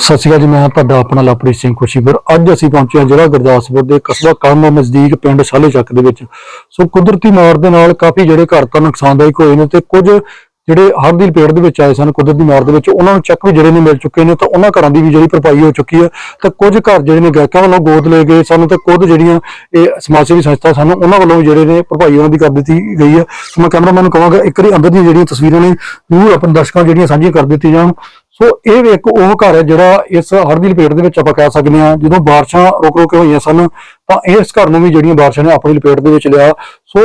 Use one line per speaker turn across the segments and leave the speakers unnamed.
ਸਤਿ ਸ਼੍ਰੀ ਅਕਾਲ ਜੀ, ਮੈਂ ਤੁਹਾਡਾ ਆਪਣਾ ਲਵਪ੍ਰੀਤ ਸਿੰਘ ਖੁਸ਼ੀਪੁਰ। ਅੱਜ ਅਸੀਂ ਪਹੁੰਚੇ ਹਾਂ ਜ਼ਿਲ੍ਹਾ ਗੁਰਦਾਸਪੁਰ ਦੇ ਕਸਬਾ ਕਲਮਾ ਨਜ਼ਦੀਕ ਪਿੰਡ ਸਾਲੇ ਚੱਕ ਦੇ ਵਿੱਚ। ਸੋ ਕੁਦਰਤੀ ਮਾਰ ਦੇ ਨਾਲ ਕਾਫੀ ਜਿਹੜੇ ਘਰ ਤਾਂ ਨੁਕਸਾਨਦਾਇਕ ਹੋਏ ਨੇ ਤੇ ਕੁਝ ਜਿਹੜੇ ਹੜ੍ਹ ਦੀ ਲਪੇਟ ਦੇ ਵਿੱਚ ਆਏ ਸਨ ਕੁਦਰਤੀ ਮਾਰ ਦੇ ਵਿੱਚ, ਉਹਨਾਂ ਨੂੰ ਚੱਕ ਵੀ ਜਿਹੜੇ ਨੇ ਮਿਲ ਚੁੱਕੇ ਨੇ ਤਾਂ ਉਹਨਾਂ ਘਰਾਂ ਦੀ ਵੀ ਜਿਹੜੀ ਭਰਪਾਈ ਹੋ ਚੁੱਕੀ ਹੈ। ਤਾਂ ਕੁਝ ਘਰ ਜਿਹੜੇ ਨੇ ਗਾਇਕਾਂ ਵੱਲੋਂ ਗੋਦ ਲਏ ਗਏ ਸਨ ਤੇ ਕੁਝ ਜਿਹੜੀਆਂ ਇਹ ਸਮਾਜ ਸੇਵੀ ਸੰਸਥਾ ਸਨ, ਉਹਨਾਂ ਵੱਲੋਂ ਵੀ ਜਿਹੜੇ ਨੇ ਭਰਪਾਈ ਉਹਨਾਂ ਦੀ ਕਰ ਦਿੱਤੀ ਗਈ ਹੈ। ਸੋ ਮੈਂ ਕੈਮਰਾਮੈਨ ਨੂੰ ਕਹਾਂਗਾ, ਇੱਕ ਵਾਰੀ ਅੰਦਰ ਦੀਆਂ ਜਿਹੜੀਆਂ ਤਸਵੀਰਾਂ ਨੇ, ਜ਼ਰੂਰ ਆਪਣੇ ਦਰਸ਼ਕਾਂ ਜਿਹੜੀਆਂ ਸਾਂਝੀਆਂ ਕਰ ਦਿੱਤੀਆਂ ਜਾਣ। ਸੋ ਇਹ ਇੱਕ ਉਹ ਘਰ ਹੈ ਜਿਹੜਾ ਇਸ ਹੜ੍ਹ ਦੀ ਲਪੇਟ ਦੇ ਵਿੱਚ ਆਪਾਂ ਕਹਿ ਸਕਦੇ ਹਾਂ, ਜਦੋਂ ਬਾਰਿਸ਼ਾਂ ਰੁਕ ਰੁਕ ਕੇ ਹੋਈਆਂ ਸਨ, ਤਾਂ ਇਸ ਘਰ ਨੂੰ ਵੀ ਜਿਹੜੀਆਂ ਬਾਰਿਸ਼ਾਂ ਨੇ ਆਪਣੀ ਲਪੇਟ ਦੇ ਵਿੱਚ ਲਿਆ। ਸੋ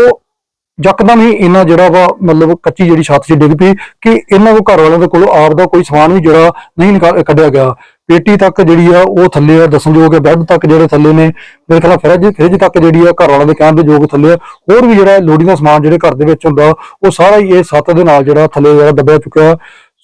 ਯਕਦਮ ਹੀ ਇਹਨਾਂ ਜਿਹੜਾ ਵਾ, ਮਤਲਬ ਕੱਚੀ ਜਿਹੜੀ ਛੱਤ 'ਚ ਡਿੱਗ ਪਈ ਕਿ ਇਹਨਾਂ ਕੋ ਘਰ ਵਾਲਿਆਂ ਦੇ ਕੋਲ ਆਪ ਦਾ ਕੋਈ ਸਮਾਨ ਵੀ ਜਿਹੜਾ ਨਹੀਂ ਨਿਕਾਲ ਕੱਢਿਆ ਗਿਆ। ਪੇਟੀ ਤੱਕ ਜਿਹੜੀ ਆ, ਉਹ ਥੱਲੇ ਆ, ਦੱਸਣਯੋਗ ਹੈ। ਬੈੱਡ ਤੱਕ ਜਿਹੜੇ ਥੱਲੇ ਨੇ, ਮੇਰੇ ਖਿਆਲ ਫਰਿੱਜ ਫਰਿੱਜ ਤੱਕ ਜਿਹੜੀ ਆ, ਘਰ ਵਾਲਿਆਂ ਦੇ ਕਹਿਣ ਦੇ ਯੋਗ ਥੱਲੇ ਆ। ਹੋਰ ਵੀ ਜਿਹੜਾ ਲੋੜੀ ਦਾ ਸਮਾਨ ਜਿਹੜੇ ਘਰ ਦੇ ਵਿੱਚ ਹੁੰਦਾ, ਉਹ ਸਾਰਾ ਹੀ ਇਹ ਛੱਤ ਦੇ ਨਾਲ ਜਿਹੜਾ ਥੱਲੇ ਜਿਹੜਾ ਦੱਬਿਆ ਚੁੱਕਿਆ।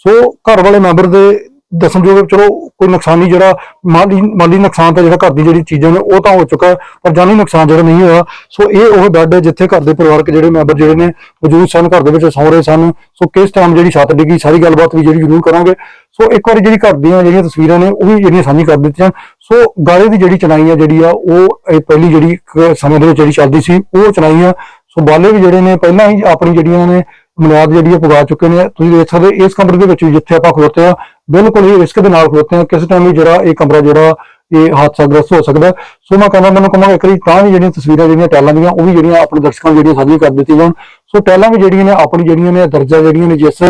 ਸੋ ਘਰ ਵਾਲੇ ਮੈਂਬਰ ਦੇ ਦੱਸਣਯੋਗ ਚਲੋ, ਕੋਈ ਨੁਕਸਾਨੀ ਜਿਹੜਾ ਮਾਲੀ ਮਾਲੀ ਨੁਕਸਾਨ ਤਾਂ ਜਿਹੜਾ ਘਰ ਦੀ ਜਿਹੜੀ ਚੀਜ਼ਾਂ ਨੇ, ਉਹ ਤਾਂ ਹੋ ਚੁੱਕਾ, ਪਰ ਜਾਨੀ ਨੁਕਸਾਨ ਜਿਹੜਾ ਨਹੀਂ ਹੋਇਆ। ਸੋ ਇਹ ਉਹ ਬੈੱਡ ਹੈ ਜਿੱਥੇ ਘਰ ਦੇ ਪਰਿਵਾਰਕ ਜਿਹੜੇ ਮੈਂਬਰ ਜਿਹੜੇ ਨੇ ਮੌਜੂਦ ਸਨ, ਘਰ ਦੇ ਵਿੱਚ ਸੌਂ ਰਹੇ ਸਨ। ਸੋ ਕਿਸ ਟਾਈਮ ਜਿਹੜੀ ਛੱਤ ਡਿੱਗੀ, ਸਾਰੀ ਗੱਲਬਾਤ ਵੀ ਜਿਹੜੀ ਜ਼ਰੂਰ ਕਰਾਂਗੇ। ਸੋ ਇੱਕ ਵਾਰੀ ਜਿਹੜੀ ਘਰ ਦੀਆਂ ਜਿਹੜੀਆਂ ਤਸਵੀਰਾਂ ਨੇ, ਉਹ ਵੀ ਜਿਹੜੀਆਂ ਸਾਂਝੀ ਕਰ ਦਿੱਤੀਆਂ ਸੋ ਗਾਲੇ ਦੀ ਜਿਹੜੀ ਚਣਾਈ ਆ ਜਿਹੜੀ ਆ, ਉਹ ਇਹ ਪਹਿਲੀ ਜਿਹੜੀ ਸਮੇਂ ਦੇ ਵਿੱਚ ਜਿਹੜੀ ਚੱਲਦੀ ਸੀ, ਉਹ ਚਣਾਈ ਆ ਸੋ ਬਾਲੇ ਵੀ ਜਿਹੜੇ ਨੇ, ਪਹਿਲਾਂ ਹੀ ਆਪਣੀ ਜਿਹੜੀਆਂ ਨੇ ਬੁਨਿਆਦ ਜਿਹੜੀ ਆ ਪੁਗਾ ਚੁੱਕੇ ਨੇ। ਤੁਸੀਂ ਦੇਖ ਸਕਦੇ ਹੋ, ਇਸ ਕਮਰੇ ਦੇ ਵਿੱਚ ਵੀ ਜਿੱਥੇ ਆਪਾਂ ਖਲੋਤੇ ਆ ਬਿਲਕੁਲ ਹੀ ਰਿਸਕ ਦੇ ਨਾਲ ਖਲੋਤੇ ਆ ਕਿਸੇ ਟਾਈਮ ਵੀ ਜਿਹੜਾ ਇਹ ਕਮਰਾ, ਜਿਹੜਾ ਇਹ ਹਾਦਸਾਗ੍ਰਸਤ ਹੋ ਸਕਦਾ ਸੋ ਮੈਂ ਕਹਿੰਦਾ, ਮੈਨੂੰ ਕਹਾਂਗਾ ਇੱਕ ਵਾਰੀ, ਤਾਂ ਵੀ ਜਿਹੜੀਆਂ ਤਸਵੀਰਾਂ, ਜਿਹੜੀਆਂ ਟੈਲਾਂ ਦੀਆਂ, ਉਹ ਵੀ ਜਿਹੜੀਆਂ ਆਪਣੇ ਦਰਸ਼ਕਾਂ ਨੂੰ ਜਿਹੜੀਆਂ ਸਾਂਝੀਆਂ ਕਰ ਦਿੱਤੀਆਂ ਜਾਣ। ਸੋ ਟੈਲਾਂ ਵੀ ਜਿਹੜੀਆਂ ਨੇ, ਆਪਣੀ ਜਿਹੜੀਆਂ ਨੇ, ਦਰਜਾ ਜਿਹੜੀਆਂ ਨੇ, ਜਿਸ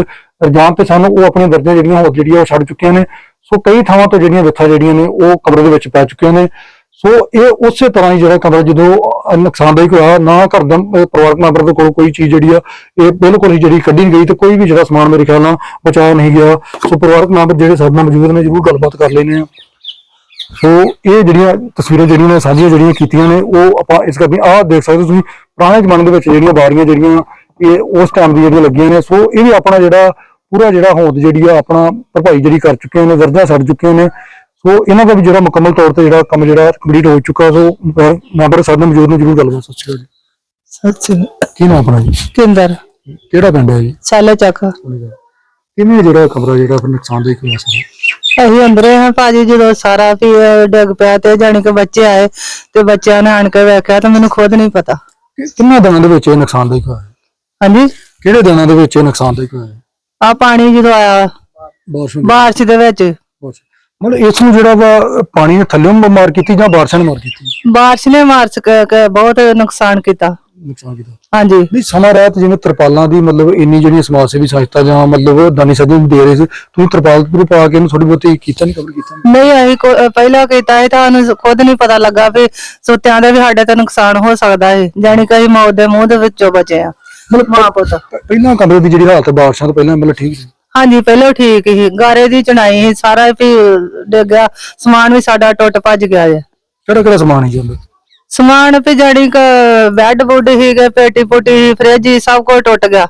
ਰਜਾਨ ਤੇ ਸਾਨੂੰ, ਉਹ ਆਪਣੀਆਂ ਦਰਜਾ ਜਿਹੜੀਆਂ ਉਹ ਜਿਹੜੀਆਂ ਉਹ ਛੱਡ ਚੁੱਕੀਆਂ ਨੇ। ਸੋ ਕਈ ਥਾਵਾਂ ਤੋਂ ਜਿਹੜੀਆਂ ਵਿਥਾਂ ਜਿਹੜੀਆਂ ਨੇ, ਉਹ ਕਮਰੇ ਦੇ ਵਿੱਚ ਪੈ ਚੁੱਕੀਆਂ ਨੇ। ਸੋ ਇਹ ਉਸੇ ਤਰ੍ਹਾਂ ਹੀ ਜਿਹੜਾ ਕਮਰਾ ਜਦੋਂ ਨੁਕਸਾਨਦਾਇਕ ਹੋਇਆ ਨਾ ਘਰ ਦਾ ਅਹ, ਪਰਿਵਾਰਕ ਮੈਂਬਰ ਦੇ ਕੋਲ ਕੋਈ ਚੀਜ਼ ਜਿਹੜੀ ਆ ਇਹ ਬਿਲਕੁਲ ਹੀ ਜਿਹੜੀ ਕੱਢੀ ਨਹੀਂ ਗਈ ਤੇ ਕੋਈ ਵੀ ਜਿਹੜਾ ਸਮਾਨ ਮੇਰੇ ਖਿਆਲ ਨਾਲ ਬਚਾਇਆ ਨਹੀਂ ਗਿਆ। ਸੋ ਪਰਿਵਾਰਕ ਮੈਂਬਰ ਜਿਹੜੇ ਸਾਡੇ ਨਾਲ ਮੌਜੂਦ ਨੇ ਜਰੂਰ ਗੱਲਬਾਤ ਕਰ ਲੈਣੇ ਆ ਸੋ ਇਹ ਜਿਹੜੀਆਂ ਤਸਵੀਰਾਂ ਜਿਹੜੀਆਂ ਨੇ ਸਾਂਝੀਆਂ ਜਿਹੜੀਆਂ ਕੀਤੀਆਂ ਨੇ ਉਹ ਆਪਾਂ ਇਸ ਕਰਕੇ ਆਹ ਦੇਖ ਸਕਦੇ ਹੋ ਤੁਸੀਂ ਪੁਰਾਣੇ ਜ਼ਮਾਨੇ ਦੇ ਵਿੱਚ ਜਿਹੜੀਆਂ ਬਾਰੀਆਂ ਜਿਹੜੀਆਂ ਇਹ ਉਸ ਟਾਈਮ ਦੀ ਜਿਹੜੀਆਂ ਲੱਗੀਆਂ ਨੇ। ਸੋ ਇਹ ਵੀ ਆਪਣਾ ਜਿਹੜਾ ਪੂਰਾ ਜਿਹੜਾ ਹੋਂਦ ਜਿਹੜੀ ਆ ਆਪਣਾ ਭਰਪਾਈ ਜਿਹੜੀ ਕਰ ਚੁੱਕੇ ਨੇ ਵਰਜਾਂ ਛੱਡ ਚੁੱਕੇ ਨੇ। ਸੋ ਇਹਨਾਂ ਦਾ ਵੀ ਜਿਹੜਾ ਮੁਕੰਮਲ ਤੌਰ ਤੇ ਜਿਹੜਾ ਕੰਮ ਜਿਹੜਾ ਕੰਪਲੀਟ ਹੋ ਚੁੱਕਾ ਸੋ ਮੈਂਬਰ ਸਾਡੇ ਨਾਲ ਮੌਜੂਦ ਨੇ ਜਰੂਰ ਗੱਲਬਾਤ ਸਤਿ ਸ਼੍ਰੀ ਅਕਾਲ
ਸੱਚ
ਕੀ ਨਾਮ ਆਪਣਾ ਜੀ?
ਕਿੰਦਰ।
ਕਿਹੜਾ ਪਿੰਡ ਹੈ ਜੀ?
ਚਾਲੇ ਚੱਕ।
ਕਿਵੇਂ ਜਿਹੜਾ ਕਮਰਾ ਜਿਹੜਾ ਫਿਰ ਨੁਕਸਾਨਦਾਇਕ ਹੋਇਆ ਸਰ?
ਅਸੀਂ ਅੰਦਰੇ ਹਾਂ ਭਾਜੀ ਜਦੋਂ ਸਾਰਾ ਵੀ ਡਿੱਗ ਪਿਆ ਤੇ ਜਾਣੀ ਕਿ ਬੱਚੇ ਆਏ ਤੇ ਬੱਚਿਆਂ ਨੇ ਆਣ ਕੇ ਵੇਖਿਆ ਤਾਂ ਮੈਨੂੰ ਖੁਦ ਨਹੀਂ ਪਤਾ।
ਕਿੰਨੇ ਦਿਨਾਂ ਦੇ ਵਿੱਚ ਇਹ ਨੁਕਸਾਨਦਾਇਕ ਹੋਇਆ
ਹਾਂਜੀ?
ਕਿਹੜੇ ਦਿਨਾਂ ਦੇ ਵਿੱਚ ਇਹ ਨੁਕਸਾਨਦਾਇਕ ਹੋਇਆ
ਆ ਪਾਣੀ ਜਦੋਂ ਆਇਆ
ਬਾਰਿਸ਼
ਦੇ ਵਿੱਚ।
ਮਤਲਬ ਇਸ ਨੂੰ ਜਿਹੜਾ ਵਾ ਪਾਣੀ ਨੇ ਥੱਲੇ ਮਾਰ ਕੀਤੀ ਜਾਂ ਬਾਰਿਸ਼ਾਂ ਨੇ ਮਾਰ ਕੀਤੀ?
ਬਾਰਿਸ਼ ਨੇ ਕੇ ਬਹੁਤ ਨੁਕਸਾਨ ਕੀਤਾ।
ਨੁਕਸਾਨ ਕੀਤਾ।
ਹਾਂਜੀ।
ਨਹੀਂ ਸਮਾਂ ਰਹਿਤ ਜਿਵੇਂ ਤਰਪਾਲਾਂ ਦੀ ਮਤਲਬ ਇੰਨੀ ਜਿਹੜੀਆਂ ਸਮਾਜ ਸੇਵੀ ਸੰਸਥਾ ਜਾਂ ਮਤਲਬ ਦਾਨੀ ਨੂੰ ਦੇ ਰਹੇ ਸੀ ਤੁਸੀਂ ਤਰਪਾਲ ਪੂਰ ਪਾ ਕੇ ਇਹਨੂੰ ਥੋੜੀ ਬਹੁਤੀ ਕੀਤਾ ਨਹੀਂ ਕਵਰ ਕੀਤਾ ਨੀ?
ਨਹੀਂ ਅਸੀਂ ਕੋ- ਅਹ ਪਹਿਲਾਂ ਕੀਤਾ ਹੈ ਤਾਂ ਸਾਨੂੰ ਖੁਦ ਨਹੀਂ ਪਤਾ ਲੱਗਾ ਵੀ ਸੁੱਤਿਆਂ ਦੇ ਵੀ ਸਾਡੇ ਤੇ ਨੁਕਸਾਨ ਹੋ ਸਕਦਾ ਹੈ ਜਾਣੀ ਕਿ ਅਸੀਂ ਮੌਤ ਦੇ ਮੂੰਹ ਦੇ ਵਿੱਚੋਂ ਬਚੇ ਆ
ਮਤਲਬ
ਮਾਂ ਪੁੱਤ।
ਪਹਿਲਾਂ ਕਮਰੇ ਦੀ ਜਿਹੜੀ ਹਾਲਤ ਬਾਰਿਸ਼ਾਂ ਤੋਂ ਪਹਿਲਾਂ ਮਤਲਬ ਠੀਕ ਸੀ?
ਹਾਂਜੀ ਪਹਿਲਾਂ ਠੀਕ ਸੀ। ਗਾਰੇ ਦੀ ਚਣਾਈ ਸੀ ਸਾਰਾ ਵੀ ਡਿੱਗ ਗਿਆ। ਸਮਾਨ ਵੀ ਸਾਡਾ ਟੁੱਟ ਭੱਜ ਗਿਆ ਹੈ
ਕਿਹੜਾ ਕਿਹੜਾ ਸਮਾਨ ਸੀ ਅੰਦਰ
ਸਮਾਨ ਵੀ ਜਾਣੀ ਕਿ ਬੈੱਡ ਬੁੱਡ ਹੀਗੇ ਪੇਟੀ ਪੁੱਟੀ ਫ੍ਰਿਜ ਹੀ ਸਭ ਕੁਝ ਟੁੱਟ ਗਿਆ।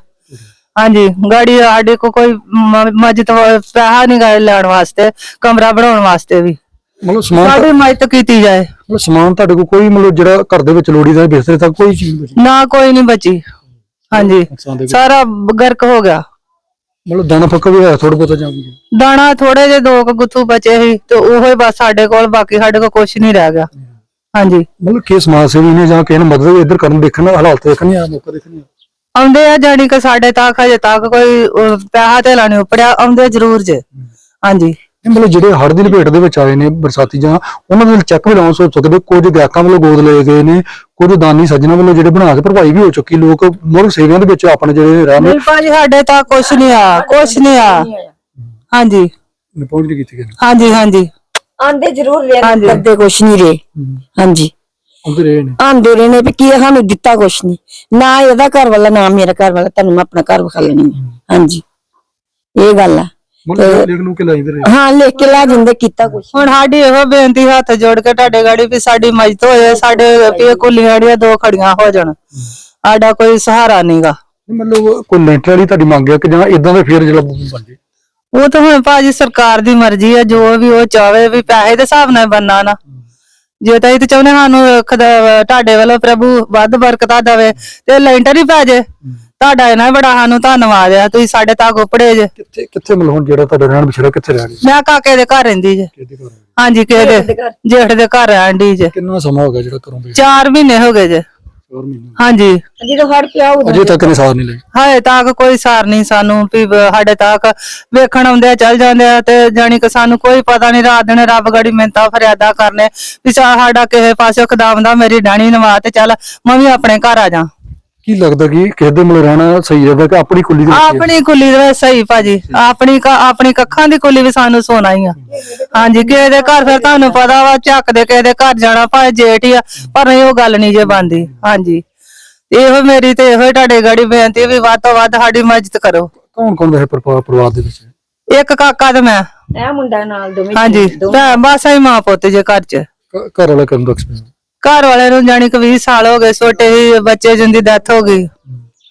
ਹਾਂਜੀ ਗਾੜੀ ਸਾਡੇ ਕੋ ਕੋਈ ਮ- ਮਦਦ ਵ- ਪੈਸਾ ਨਹੀਂ ਗਾ ਲੈਣ ਵਾਸਤੇ ਕਮਰਾ ਬਣਾਉਣ ਵਾਸਤੇ ਵੀ।
ਮਤਲਬ ਸਮਾਨ ਤਾਂ-
ਸਾਡੀ ਮਦਦ ਕੀਤੀ ਜਾਏ।
ਮਤਲਬ ਸਮਾਨ ਤੁਹਾਡੇ ਕੋਲ ਕੋਈ ਮਤਲਬ ਜਿਹੜਾ ਘਰ ਦੇ ਵਿੱਚ ਲੋੜੀ ਦਾ ਬਿਸਤਰੇ ਤੱਕ ਕੋਈ ਚੀਜ਼ ਨਹੀਂ ਬਚੀ?
ਨਾ ਕੋਈ ਨਹੀਂ ਬਚੀ। ਹਾਂਜੀ
ਨੁਕਸਾਨ ਦੇ ਵਿੱਚ।
ਸਾਰਾ ਗਰਕ ਹੋ ਗਿਆ।
ਮਤਲਬ ਦਾਣਾ ਫੱਕਾ ਵੀ ਹੋਇਆ ਥੋੜਾ ਬਹੁਤਾ ਜਾਂ ਕੁਝ।
ਦਾਣਾ ਥੋੜੇ ਜਿਹੇ ਦੋ ਕੁ ਗੁੱਥੂ ਬਚੇ ਸੀ ਤੇ ਉਹੋ ਹੀ ਬਸ ਸਾਡੇ ਕੋਲ ਬਾਕੀ ਸਾਡੇ ਕੋਲ ਕੁਝ ਨਹੀਂ ਰਹਿ ਗਿਆ। ਹਾਂਜੀ।
ਮਤਲਬ ਕਿ ਸਮਾਜ ਸੇਵੀ ਨੇ ਜਾਂ ਕਿਸੇ ਨੇ ਮਦਦ ਇੱਧਰ ਕਰਨ ਦੇਖਣ ਹਾਲਾਤ ਦੇਖਣ ਆ ਮੌਕਾ ਦੇਖਣ ਆ?
ਆਉਂਦੇ ਆ ਜਾਣੀ ਕਿ ਸਾਡੇ ਤੱਕ ਹਜੇ ਤੱਕ ਕੋਈ ਅਹ, ਪੈਸਾ ਤੇ ਲਾਣੀ ਉਪੜਿਆ ਆਉਂਦੇ ਜ਼ਰੂਰ ਜੇ। ਹਾਂਜੀ।
ਇਹ ਮਤਲਬ ਜਿਹੜੇ ਹੜ੍ਹ ਦੀ ਲਪੇਟ ਦੇ ਵਿੱਚ ਆਏ ਨੇ ਬਰਸਾਤੀ ਜਾਂ ਉਹਨਾਂ ਦੇ ਚੈੱਕ ਵੀ ਲਾਉਣ ਸੋਚ ਸਕਦੇ ਕੁਝ ਗਾਹਕਾਂ ਵੱਲੋਂ ਗੋਦ ਲਏ ਗਏ ਨੇ ਕੁਝ ਦਾਨੀ ਸੱਜਣਾ ਵੱਲੋਂ ਜਿਹੜੇ ਬਣਾ ਕੇ ਭਰਪਾਈ ਵੀ ਹੋ ਚੁੱਕੀ ਲੋਕ ਮੁਰਗ ਸੇਵਿਆਂ ਦੇ ਵਿੱਚ ਆਪਣੇ ਜਿਹੜੇ ਰਹਿ ਨੇ
ਨਹੀਂ ਭਾਜੀ ਸਾਡੇ ਤਾਂ ਕੁਛ ਨਹੀਂ ਆ ਕੁਛ ਨਹੀਂ ਆ। ਹਾਂਜੀ।
ਪਹੁੰਚ ਨਹੀਂ ਕੀਤੀ ਗਏ
ਹਾਂਜੀ ਹਾਂਜੀ।
ਆਂਦੇ ਜ਼ਰੂਰ ਰਹੇ
ਹਾਂਜੀ।
ਕਰਦੇ ਕੁਛ ਨਹੀਂ ਰਹੇ। ਹਾਂਜੀ।
ਰਹੇ ਨੇ।
ਆਂਦੇ ਰਹੇ ਨੇ ਵੀ ਕੀ ਸਾਨੂੰ ਦਿੱਤਾ ਕੁਛ ਨਹੀਂ। ਨਾ ਇਹਦਾ ਘਰ ਵਾਲਾ ਨਾ ਮੇਰਾ ਘਰ ਵਾਲਾ ਤੁਹਾਨੂੰ ਮੈਂ ਆਪਣਾ ਘਰ ਵਿਖਾ ਲੈਣੀ। ਹਾਂਜੀ। ਇਹ ਗੱਲ ਆ।
ਮਤਲਬ ਲਿਖ ਨੂੰ ਕੇ ਲਾਈਂਦੇ ਰਹੇ?
ਹਾਂ ਲਿਖ ਕੇ ਲੈ ਜਾਂਦੇ ਕੀਤਾ ਕੁਛ।
ਹੁਣ ਸਾਡੀ ਇਹੋ ਬੇਨਤੀ ਹੱਥ ਜੋੜ ਕੇ ਤੁਹਾਡੇ ਗਾੜੀ ਵੀ ਸਾਡੀ ਮਦਦ ਹੋਏ ਸਾਡੇ ਵੀ ਕੁੱਲੀਆਂ ਜਿਹੜੀਆਂ ਦੋ ਖੜੀਆਂ ਹੋ ਜਾਣ। ਸਾਡਾ ਕੋਈ ਸਹਾਰਾ ਨਹੀਂਗਾ।
ਮਤਲਬ ਕੋਈ ਲੈਂਟਰ ਵਾਲੀ ਤੁਹਾਡੀ ਮੰਗ ਹੈ ਕਿ ਜਾਂ ਇਦਾਂ ਦੇ ਫੇਰ ਜਿਹੜਾ ਬਣ ਜੇ
ਉਹ ਤਾਂ ਹੁਣ ਭਾਜੀ ਸਰਕਾਰ ਦੀ ਮਰਜ਼ੀ ਹੈ ਜੋ ਵੀ ਉਹ ਚਾਵੇ ਵੀ ਪੈਸੇ ਦੇ ਹਿਸਾਬ ਨਾਲ ਬੰਨਾ ਨਾ। ਜੇ ਤਾਂ ਇਹ ਤੇ ਚਾਹੁੰਦੇ ਸਾਨੂੰ ਖੁਦਾ- ਤੁਹਾਡੇ ਵੱਲੋਂ ਪ੍ਰਭੂ ਵੱਧ ਬਰਕਤਾਂ ਦੇਵੇ ਤੇ ਲੈਂਟਰ ਹੀ ਪੈ ਜੇ। ਤੁਹਾਡਾ ਇਹਨਾਂ ਬੜਾ ਸਾਨੂੰ ਧੰਨਵਾਦ ਆ ਤੁਸੀਂ ਸਾਡੇ ਤੱਕ ਉਪੜੇ ਜੇ।
ਕਿੱਥੇ ਕਿੱਥੇ ਮਤਲਬ ਹੁਣ ਜਿਹੜਾ ਤੁਹਾਡਾ ਰਹਿਣ ਬਸੇਰਾ ਕਿੱਥੇ ਰਹਿ ਰਿਹਾ
ਮੈਂ ਕਾਕੇ ਦੇ ਘਰ ਰਹਿੰਦੀ ਜੇ।
ਕਿਹਦੇ ਘਰ?
ਹਾਂਜੀ ਕਿਹਦੇ? ਜੇਠ ਦੇ ਘਰ। ਰਹਿਣ ਦੀ ਜੇ।
ਕਿੰਨਾ ਸਮਾਂ ਹੋ ਗਿਆ ਜਿਹੜਾ ਘਰੋਂ ਬੇ
4 ਮਹੀਨੇ ਹੋ ਗਏ ਜੇ।
4 ਮਹੀਨੇ।
ਹਾਂਜੀ।
ਜਦੋਂ ਹੜ ਪਿਆ ਉਦੋਂ
ਅਜੇ ਤੱਕ ਨੇ ਸਾਥ ਨਹੀਂ ਲਈ
ਹਾਏ ਤੱਕ ਕੋਈ ਸਾਰ ਨਹੀਂ ਸਾਨੂੰ ਵੀ ਬ- ਸਾਡੇ ਤੱਕ ਵੇਖਣ ਆਉਂਦੇ ਆ ਚੱਲ ਜਾਂਦੇ ਆ ਤੇ ਜਾਣੀ ਕਿ ਸਾਨੂੰ ਕੋਈ ਪਤਾ ਨਹੀਂ ਰਾਤ ਦਿਨ ਰੱਬ ਗੜੀ ਮਿੰਤਾ ਫਰਿਆਦਾ ਕਰਨੇ। ਵੀ ਸਾ- ਸਾਡਾ ਕਿਸੇ ਪਾਸੇ ਖਦਾਮ ਦਾ ਮੇਰੀ ਡਾਣੀ ਨਵਾ ਤੇ ਚੱਲ ਮੈਂ ਵੀ ਆਪਣੇ ਘਰ ਆ ਜਾ
ਕੀ ਲੱਗਦਾ ਕਿ ਕਿਸੇ ਦੇ ਮਤਲਬ ਰਹਿਣਾ ਸਹੀ ਰਹਿੰਦਾ ਕਿ ਆਪਣੀ ਕੁੱਲੀ ਦੇ ਵਿੱਚ?
ਆਪਣੀ ਕੁੱਲੀ ਦੇ ਸਹੀ ਭਾਜੀ। ਆਪਣੀ ਕ- ਆਪਣੀ ਕੱਖਾਂ ਦੀ ਕੁੱਲੀ ਵੀ ਸਾਨੂੰ ਸੋਨਾ ਹੀ ਆ। ਹਾਂਜੀ ਕਿਸੇ ਦੇ ਘਰ ਫਿਰ ਤੁਹਾਨੂੰ ਪਤਾ ਵਾ ਝੱਕ ਦੇ ਕਿਸੇ ਦੇ ਘਰ ਜਾਣਾ ਭਾਵੇਂ ਜੇਠ ਹੀ ਆ ਪਰ ਨਹੀਂ ਉਹ ਗੱਲ ਨਹੀਂ ਜੇ ਬੰਦੀ ਹਾਂਜੀ। ਇਹੋ ਮੇਰੀ ਤੇ ਇਹੋ ਹੀ ਤੁਹਾਡੇ ਗਾੜੀ ਬੇਨਤੀ ਵੀ ਵੱਧ ਤੋਂ ਵੱਧ ਸਾਡੀ ਮਦਦ ਕਰੋ।
ਕੌਣ ਕੌਣ ਵੈਸੇ ਪਰਿਵਾਰ ਪਰਿਵਾਰ ਦੇ ਵਿੱਚ?
ਇੱਕ ਕਾਕਾ ਤੇ ਮੈਂ।
ਇਹ ਮੁੰਡਾ ਨਾਲ ਦੋਵੇਂ
ਹਾਂਜੀ ਭੈਣ ਬਸ ਆਈ ਮਾਂ ਪੁੱਤ ਜੇ ਘਰ ਚ।
ਘ- ਘਰ ਵਾਲਾ ਕਰਨ ਦਾ ਐਕਸਪੀਰੀਅੰਸ
ਘਰ ਵਾਲੇ ਨੂੰ ਜਾਣੀ ਕਿ 20 ਸਾਲ ਹੋ ਗਏ ਛੋਟੇ ਹੀ ਬੱਚੇ ਜਿੰਦੀ ਡੈਥ ਹੋ ਗਈ।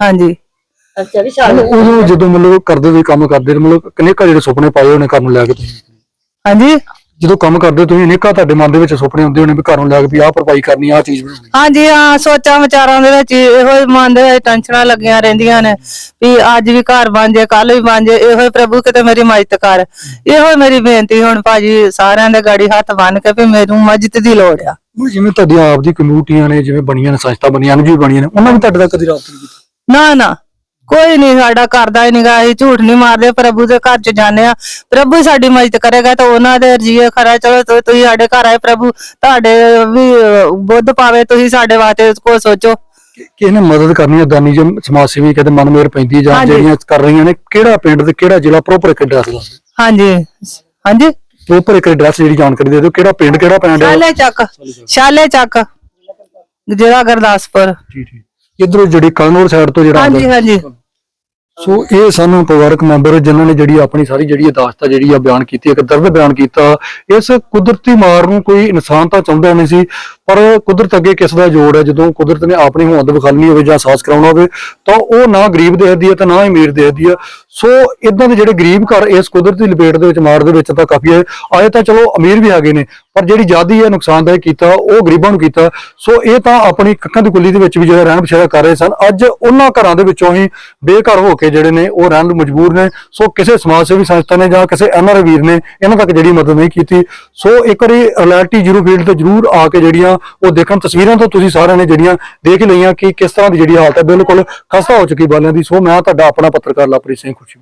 ਹਾਂਜੀ।
ਅੱਛਾ ਵੀ ਸਾਲ
ਉਦੋਂ ਜਦੋਂ ਮਤਲਬ ਕਰਦੇ ਤੁਸੀਂ ਕੰਮ ਕਰਦੇ ਨੇ, ਮਤਲਬ ਕਿੰਨੇ ਘਰ ਜਿਹੜੇ ਸੁਪਨੇ ਪਾਏ ਹੋਏ ਨੇ ਘਰ ਨੂੰ ਲੈ ਕੇ ਤੁਸੀਂ?
ਹਾਂਜੀ।
ਜਦੋਂ ਕੰਮ ਕਰਦੇ ਹੋ ਤੁਸੀਂ ਅਨੇਕਾਂ ਤੁਹਾਡੇ ਮਨ ਦੇ ਵਿੱਚ ਸੁਪਨੇ ਹੁੰਦੇ ਹੋਣੇ ਵੀ ਘਰ ਨੂੰ ਲੈ ਕੇ ਵੀ ਆਹ ਭਰਪਾਈ ਕਰਨੀ ਆਹ ਚੀਜ਼ ਬਣਾਉਣੀ।
ਹਾਂਜੀ ਹਾਂ ਸੋਚਾਂ ਵਿਚਾਰਾਂ ਦੇ ਵਿੱਚ ਇਹੋ ਹੀ ਮਨ ਦੇ ਵਿੱਚ ਟੈਨਸ਼ਨਾਂ ਲੱਗੀਆਂ ਰਹਿੰਦੀਆਂ ਨੇ ਵੀ ਅੱਜ ਵੀ ਘਰ ਬਣ ਜੇ ਕੱਲ ਵੀ ਬਣ ਜੇ ਇਹੋ ਹੀ ਪ੍ਰਭੂ ਕਿਤੇ ਮੇਰੀ ਮਦਦ ਕਰ। ਇਹੋ ਹੀ ਮੇਰੀ ਬੇਨਤੀ ਹੁਣ ਭਾਜੀ ਸਾਰਿਆਂ ਦੇ ਗਾੜੀ ਹੱਥ ਬੰਨ ਕੇ ਵੀ ਮੈਨੂੰ ਮਦਦ ਦੀ ਲੋੜ ਆ।
ਜਿਵੇਂ ਤੁਹਾਡੀਆਂ ਆਪ ਦੀ ਕਮਿਊਨਿਟੀਆਂ ਨੇ ਜਿਵੇਂ ਬਣੀਆਂ ਨੇ ਸੰਸਥਾ ਬਣੀਆਂ ਨੇ ਜੀ ਬਣੀਆਂ ਨੇ ਉਹਨਾਂ ਵੀ ਤੁਹਾਡੇ ਨਾਲ ਕਦੀ ਰਾਬਤਾ ਨਹੀਂ ਕੀਤਾ?
ਨਾ ਨਾ। ਕੋਈ ਨਹੀਂ ਸਾਡਾ ਕਰਦਾ ਹੀ ਨਹੀਂਗਾ ਅਸੀਂ ਝੂਠ ਨਹੀਂ ਮਾਰਦੇ ਪ੍ਰਭੂ ਦੇ ਘਰ ਚ ਜਾਂਦੇ ਆ। ਪ੍ਰਭੂ ਹੀ ਸਾਡੀ ਮਦਦ ਕਰੇਗਾ ਤਾਂ ਉਹਨਾਂ ਦੇ ਰਜੀਏ ਖਰਾ ਚਲੋ ਤੁ- ਤੁਸੀਂ ਸਾਡੇ ਘਰ ਆਏ ਪ੍ਰਭੂ ਤੁਹਾਡੇ ਵੀ ਅਹ, ਬੁੱਧ ਪਾਵੇ ਤੁਸੀਂ ਸਾਡੇ ਵਾਸਤੇ ਕੋ ਸੋਚੋ।
ਕਿ- ਕਿਸੇ ਨੇ ਮਦਦ ਕਰਨੀ ਹੈ ਦਾਨੀ ਜੇ ਸਮਾਜ ਸੇਵੀ ਕਿਤੇ ਮਨ ਮੇਰ ਪੈਂਦੀ ਜਾਂ
ਹਾਂਜੀ।
ਜਿਹੜੀਆਂ ਕਰ ਰਹੀਆਂ ਨੇ ਕਿਹੜਾ ਪਿੰਡ ਤੇ ਕਿਹੜਾ ਜ਼ਿਲ੍ਹਾ ਪ੍ਰੋਪਰ ਇੱਕ ਐਡਰੈਸ ਦੱਸ ਦਿਓ।
ਹਾਂਜੀ। ਹਾਂਜੀ।
ਪ੍ਰੋਪਰ ਇੱਕ ਐਡਰੈਸ ਜਿਹੜੀ ਜਾਣਕਾਰੀ ਦੇ ਦਿਓ ਕਿਹੜਾ ਪਿੰਡ ਕਿਹੜਾ ਪਿੰਡ ਹੈ
ਸ਼ਾਲੇ ਚੱਕ ਸ਼ਾਲੇ ਚੱਕ ਜਿਹੜਾ ਗੁਰਦਾਸਪੁਰ।
ਜੀ ਜੀ। ਇਧਰੋਂ ਜਿਹੜੀ ਕਲਨੌਰ ਸਾਈਡ ਤੋਂ ਜਿਹੜਾ
ਹਾਂਜੀ ਹਾਂਜੀ।
ਸੋ ਇਹ ਸਾਨੂੰ ਪਰਿਵਾਰਕ ਮੈਂਬਰ ਜਿਨ੍ਹਾਂ ਨੇ ਜਿਹੜੀ ਆਪਣੀ ਸਾਰੀ ਜਿਹੜੀ ਅਦਾਸਤਾ ਜਿਹੜੀ ਆ ਬਿਆਨ ਕੀਤੀ, ਇੱਕ ਦਰਦ ਬਿਆਨ ਕੀਤਾ, ਇਸ ਕੁਦਰਤੀ ਮਾਰ ਨੂੰ ਕੋਈ ਇਨਸਾਨ ਤਾਂ ਚਾਹੁੰਦਾ ਨਹੀਂ ਸੀ, ਪਰ ਕੁਦਰਤ ਅੱਗੇ ਕਿਸ ਦਾ ਜੋੜ ਹੈ? ਜਦੋਂ ਕੁਦਰਤ ਨੇ ਆਪਣੀ ਹੋਂਦ ਵਿਖਾਲਣੀ ਹੋਵੇ ਜਾਂ ਅਹਿਸਾਸ ਕਰਾਉਣਾ ਹੋਵੇ, ਤਾਂ ਉਹ ਨਾ ਗਰੀਬ ਦੇਖਦੀ ਹੈ ਤੇ ਨਾ ਹੀ ਅਮੀਰ ਦੇਖਦੀ ਹੈ। ਸੋ ਇਦਾਂ ਦੇ ਜਿਹੜੇ ਗਰੀਬ ਘਰ ਇਸ ਕੁਦਰਤੀ ਲਪੇਟ ਦੇ ਵਿੱਚ, ਮਾਰ ਦੇ ਵਿੱਚ ਤਾਂ ਕਾਫੀ ਹੈ। ਆਏ ਤਾਂ ਚਲੋ ਅਮੀਰ ਵੀ ਹੈਗੇ ਨੇ ਪਰ ਜਿਹੜੀ ਜਾਦੀ ਹੈ ਨੁਕਸਾਨਦਾਇਕ ਕੀਤਾ, ਉਹ ਗਰੀਬਾਂ ਨੂੰ ਕੀਤਾ। ਸੋ ਇਹ ਤਾਂ ਆਪਣੀ ਕੱਖਾਂ ਦੀ ਕੁੱਲੀ ਦੇ ਵਿੱਚ ਵੀ ਜਿਹੜਾ ਰਹਿਣ ਬਸੇਰਾ ਕਰ ਰਹੇ ਸਨ। ਅੱਜ ਉਹਨਾਂ ਘਰਾਂ ਦੇ ਵਿੱਚੋਂ ਹੀ ਬੇਘਰ ਹੋ ਕੇ ਜਿਹੜੇ ਨੇ, ਉਹ ਰਹਿਣ ਨੂੰ ਮਜਬੂਰ ਨੇ। ਸੋ ਕਿਸੇ ਸਮਾਜ ਸੇਵੀ ਸੰਸਥਾ ਨੇ ਜਾਂ ਕਿਸੇ ਐਨਆਰ ਵੀਰ ਨੇ ਇਹਨਾਂ ਤੱਕ ਜਿਹੜੀ ਮਦਦ ਨਹੀਂ ਕੀਤੀ। ਸੋ ਇੱਕ ਵਾਰੀ ਰਿਐਲਿਟੀ ਜ਼ੀਰੋ ਫੀਲਡ ਤੇ ਜ਼ਰੂਰ ਆ ਕੇ ਜਿਹੜੀਆਂ, ਉਹ ਦੇਖਣ ਤਸਵੀਰਾਂ ਤੋਂ ਤੁਸੀਂ ਸਾਰਿਆਂ ਨੇ ਜਿਹੜੀਆਂ ਦੇਖ ਲਈਆਂ ਕਿ ਕਿਸ ਤਰ੍ਹਾਂ ਦੀ ਜਿਹੜੀ ਹਾਲਤ ਹੈ, ਬਿਲਕੁਲ ਖਸਤਾ ਹੋ ਚੁੱਕੀ ਬਾਲਿਆਂ ਦੀ। ਸੋ ਮੈਂ ਤੁਹਾਡਾ ਆਪਣਾ ਪੱਤਰਕਾਰ ਲਵਪ੍ਰੀਤ ਸਿੰਘ ਖੁਸ਼ੀ